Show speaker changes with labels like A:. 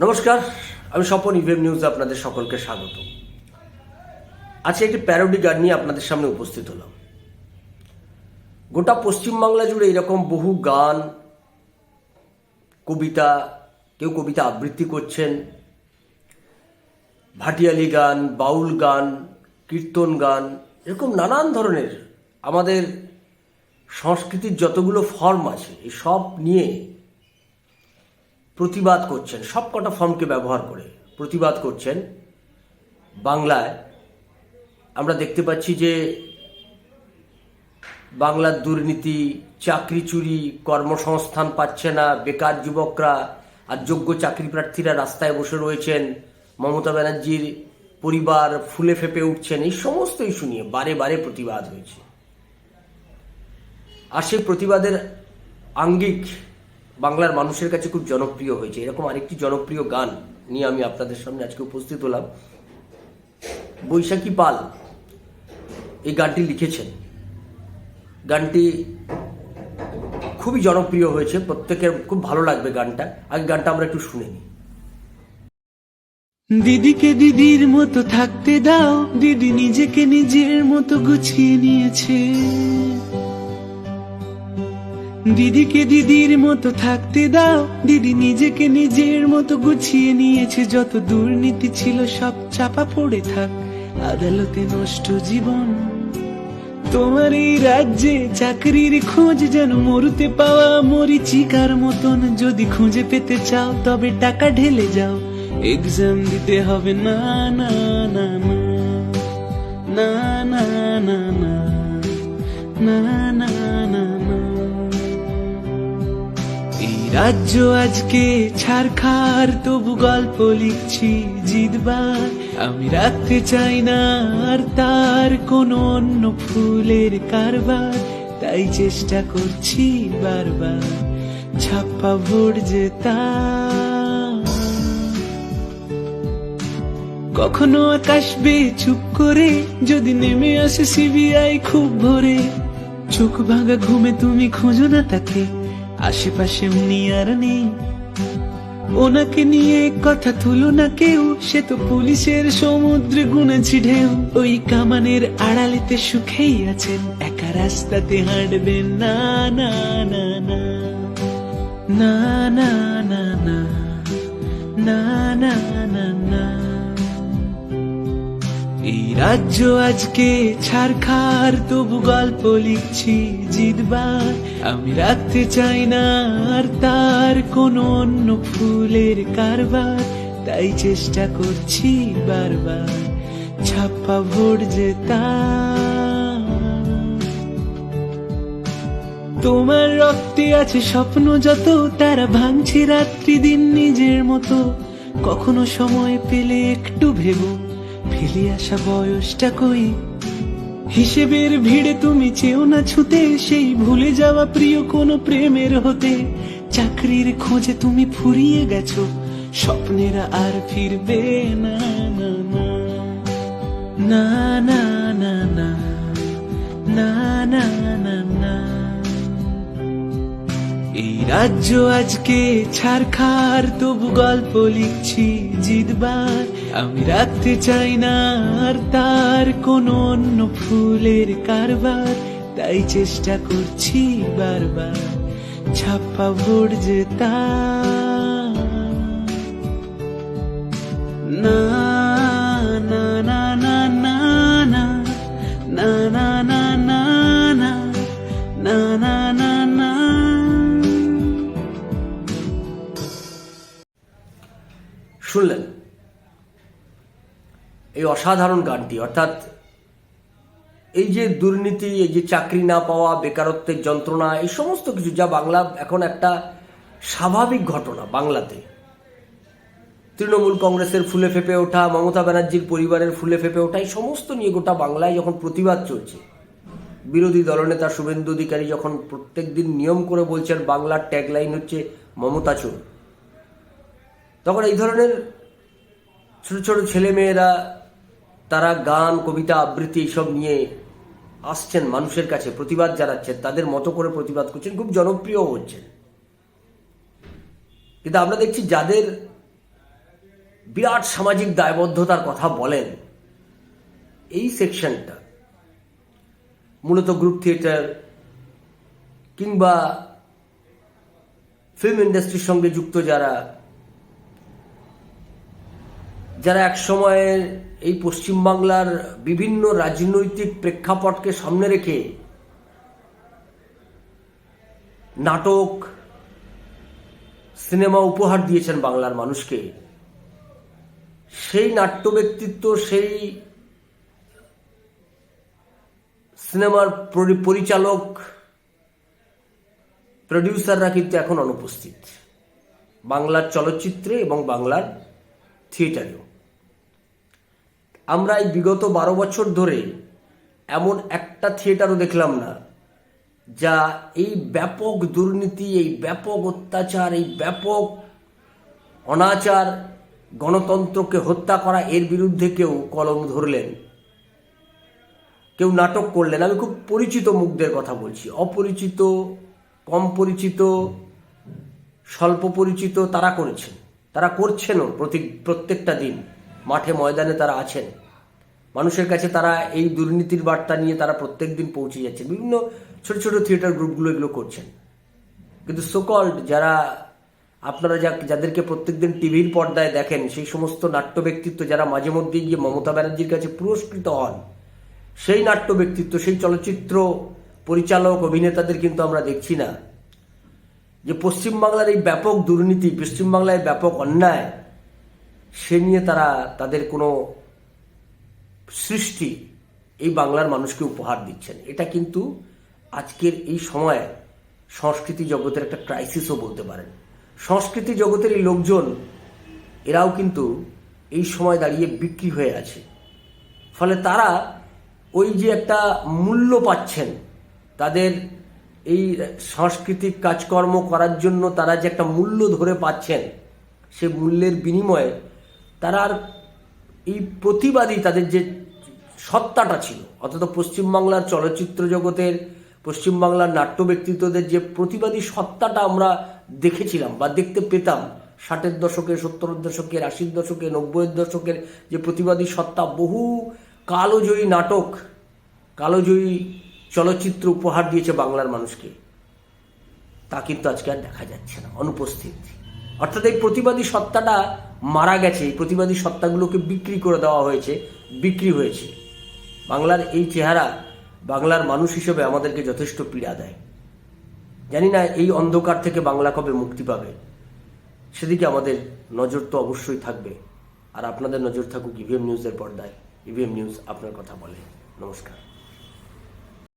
A: নমস্কার, আমি স্বপন ইভিএম নিউজে আপনাদের সকলকে স্বাগত। আজকে একটি প্যারোডি গান নিয়ে আপনাদের সামনে উপস্থিত হলাম। গোটা পশ্চিমবাংলা জুড়ে এরকম বহু গান, কবিতা, কেউ কবিতা আবৃত্তি করছেন। ভাটিয়ালি গান, বাউল গান, কীর্তন গান, এরকম নানান ধরনের আমাদের সংস্কৃতির যতগুলো ফর্ম আছে এই সব নিয়ে প্রতিবাদ করছেন সব কটা ফর্মকে ব্যবহার করে প্রতিবাদ করছেন। বাংলায় আমরা দেখতে পাচ্ছি যে বাংলার দুর্নীতি, চাকরি চুরি, কর্মসংস্থান পাচ্ছে না, বেকার যুবকরা আর যোগ্য চাকরি প্রার্থীরা রাস্তায় বসে রয়েছেন। মমতা ব্যানার্জির পরিবার ফুলে ফেপে উঠছেন, এই সমস্ত ইস্যু নিয়ে বারে বারে প্রতিবাদ হয়েছে। আর সেই প্রতিবাদের আঙ্গিক বাংলার মানুষের কাছে খুব জনপ্রিয় হয়েছে। এরকম আরেকটি জনপ্রিয় গান নিয়ে আমি আপনাদের সামনে আজকে উপস্থিত হলাম। বৈশাখী পাল এই গানটি লিখেছেন। গানটি খুবই জনপ্রিয় হয়েছে। প্রত্যেকের খুব ভালো লাগবে গানটা। আগে গানটা আমরা একটু শুনে নিই।
B: দিদিকে দিদির মতো থাকতে দাও। দিদি নিজেকে নিজের মতো গুছিয়ে নিয়েছে। দিদিকে দিদির মতো থাকতে দাও। দিদি নিজেকে নিজের মতো গুছিয়ে নিয়েছে। যত দুর্নীতি ছিল, সব চাপা পড়ে থাক। আদালতে নষ্ট জীবন। তোমার এই রাজ্যে চাকরির খোঁজ যেন মরুতে পাওয়া মরিচিকার মতন। যদি খুঁজে পেতে চাও, তবে টাকা ঢেলে যাও। এক্সাম দিতে হবে। না না না। না না না না। না না না না। রাজ্য আজকে ছাড়খার তবু গল্প লিখছি জিতবার। আমি রাখতে চাই না আর তার কোনো অন্য ফুলের কারবার। তাই চেষ্টা করছি বারবার, ছাপ্পা ভোট জেতা। কখনো আকাশ বেয়ে চুপ করে, যদি নেমে আসে সিবিআই খুব ভোরে। চোখ ভাঙা ঘুমে তুমি খোঁজো না তাকে। আশেপাশে উনি আর নেই ওনাকে নিয়ে কথা তুলো না কেউ সে তো পুলিশের সমুদ্রে গুনেছি ঢেউ ওই কামানের আড়ালেতে সুখেই আছেন একা রাস্তাতে হাঁটবেন না না না না না না না না না না না রাজ্য আজকে ছাড়খার তবু গল্প লিখছি জিতবার আমি রাখতে চাই না আর তার কোনো অন্য ফুলের কারবার। তাই চেষ্টা করছি বারবার ছাপ্পা ভোট জেতা তোমার রক্তে আছে স্বপ্ন যত, তারা ভাঙছে রাত্রি দিন নিজের মতো। কখনো সময় পেলে একটু ভেবো। ফেলে আসা বয়সটা কই হিসেবের ভিড়ে তুমি চেও না ছুতে, সেই ভুলে যাওয়া প্রিয় কোনো প্রেমের হতে। চাকরির খোঁজে তুমি ফুরিয়ে গেছো, স্বপ্নেরা আর ফিরবে না না। না না না না। না না না না। রাজ্য আজকে ছাড়খার তবু গল্প লিখছি জিতবার। আমি রাখতে চাই না আর তার কোনো অন্য ফুলের কারবার। তাই চেষ্টা করছি বারবার, ছাপ্পা জেতা। না না।
A: এই অসাধারণ গানটি, অর্থাৎ এই যে দুর্নীতি, এই যে চাকরি না পাওয়া, বেকারত্বের যন্ত্রণা, এই সমস্ত কিছু যা বাংলা এখন একটা স্বাভাবিক ঘটনা বাংলাতে। তৃণমূল কংগ্রেসের ফুলে ফেপে ওঠা, মমতা ব্যানার্জির পরিবারের ফুলে ফেপে ওঠা, এই সমস্ত নিয়ে গোটা বাংলায় যখন প্রতিবাদ চলছে, বিরোধী দলনেতা শুভেন্দু অধিকারী যখন প্রত্যেক দিন নিয়ম করে বলছেন বাংলার ট্যাগলাইন হচ্ছে মমতা চোর, তখন এই ধরনের ছোট ছোট ছেলেমেয়েরা তারা গান, কবিতা, আবৃত্তি এইসব নিয়ে আসছেন মানুষের কাছে, প্রতিবাদ জানাচ্ছেন, তাদের মতো করে প্রতিবাদ করছেন, খুব জনপ্রিয় হচ্ছেন। কিন্তু আমরা দেখছি যাদের বিরাট সামাজিক দায়বদ্ধতার কথা বলেন, এই সেকশনটা, মূলত গ্রুপ থিয়েটার কিংবা ফিল্ম ইন্ডাস্ট্রির সঙ্গে যুক্ত যারা যারা এক সময়ের এই পশ্চিমবাংলার বিভিন্ন রাজনৈতিক প্রেক্ষাপটকে সামনে রেখে নাটক, সিনেমা উপহার দিয়েছেন বাংলার মানুষকে, সেই নাট্য ব্যক্তিত্ব, সেই সিনেমার পরি- পরিচালক, প্রডিউসাররা কিন্তু এখন অনুপস্থিত। বাংলার চলচ্চিত্রে এবং বাংলার থিয়েটারেও। আমরা এই বিগত বারো বছর ধরে এমন একটা থিয়েটারও দেখলাম না, যা এই ব্যাপক দুর্নীতি, এই ব্যাপক অত্যাচার, এই ব্যাপক অনাচার গণতন্ত্রকে হত্যা করা এর বিরুদ্ধে কেউ কলম ধরলেন, কেউ নাটক করলেন। আমি খুব পরিচিত মুখদের কথা বলছি, অপরিচিত, কম পরিচিত, স্বল্প পরিচিত তারা করেছেন, তারা করছেনও প্রতি, প্রত্যেকটা দিন। মাঠে ময়দানে তারা আছেন। মানুষের কাছে তারা এই দুর্নীতির বার্তা নিয়ে তারা প্রত্যেক দিন পৌঁছে যাচ্ছেন। বিভিন্ন ছোট ছোট থিয়েটার গ্রুপগুলো এগুলো করছেন। কিন্তু সোকল্ড যারা আপনারা যা যাদেরকে প্রত্যেকদিন টিভির পর্দায় দেখেন, সেই সমস্ত নাট্য ব্যক্তিত্ব যারা মাঝে মধ্যে গিয়ে মমতা ব্যানার্জির কাছে পুরস্কৃত হন, সেই নাট্য ব্যক্তিত্ব, সেই চলচ্চিত্র পরিচালক, অভিনেতাদের কিন্তু আমরা দেখছি না। যে পশ্চিমবাংলার এই ব্যাপক দুর্নীতি, পশ্চিমবাংলায় ব্যাপক অন্যায় সে নিয়ে তারা, তাদের কোনো সৃষ্টি এই বাংলার মানুষকে উপহার দিচ্ছেন। এটা কিন্তু আজকের এই সময়ে সংস্কৃতি জগতের একটা ক্রাইসিসও বলতে পারেন। সংস্কৃতি জগতের এই লোকজন, এরাও কিন্তু এই সময় দাঁড়িয়ে বিক্রি হয়ে আছে। ফলে তারা ওই যে একটা মূল্য পাচ্ছেন, তাদের এই সাংস্কৃতিক কাজকর্ম করার জন্য তারা যে একটা মূল্য ধরে পাচ্ছেন, সে মূল্যের বিনিময়ে তারা আর এই প্রতিবাদী তাদের যে সত্তাটা ছিল অথচ পশ্চিমবাংলার চলচ্চিত্র জগতের, পশ্চিমবাংলার নাট্য ব্যক্তিত্বদের যে প্রতিবাদী সত্তাটা আমরা দেখেছিলাম বা দেখতে পেতাম, ষাটের দশকে সত্তরের দশকের, আশির দশকে নব্বইয়ের দশকের যে প্রতিবাদী সত্তা, বহু কালোজয়ী নাটক, কালোজয়ী চলচ্চিত্র উপহার দিয়েছে বাংলার মানুষকে। তা কিন্তু আজকে আর দেখা যাচ্ছে না, অনুপস্থিত। অর্থাৎ এই প্রতিবাদী সত্তাটা মারা গেছে, এই প্রতিবাদী সত্তাগুলোকে বিক্রি করে দেওয়া হয়েছে, বিক্রি হয়েছে। বাংলার এই চেহারা বাংলার মানুষ হিসেবে আমাদেরকে যথেষ্ট পীড়া দেয়। জানি না এই অন্ধকার থেকে বাংলা কবে মুক্তি পাবে। সেদিকে আমাদের নজর তো অবশ্যই থাকবে। আর আপনাদের নজর থাকুক ইভিএম নিউজের পর্দায়। ইভিএম নিউজ আপনার কথা বলে। নমস্কার।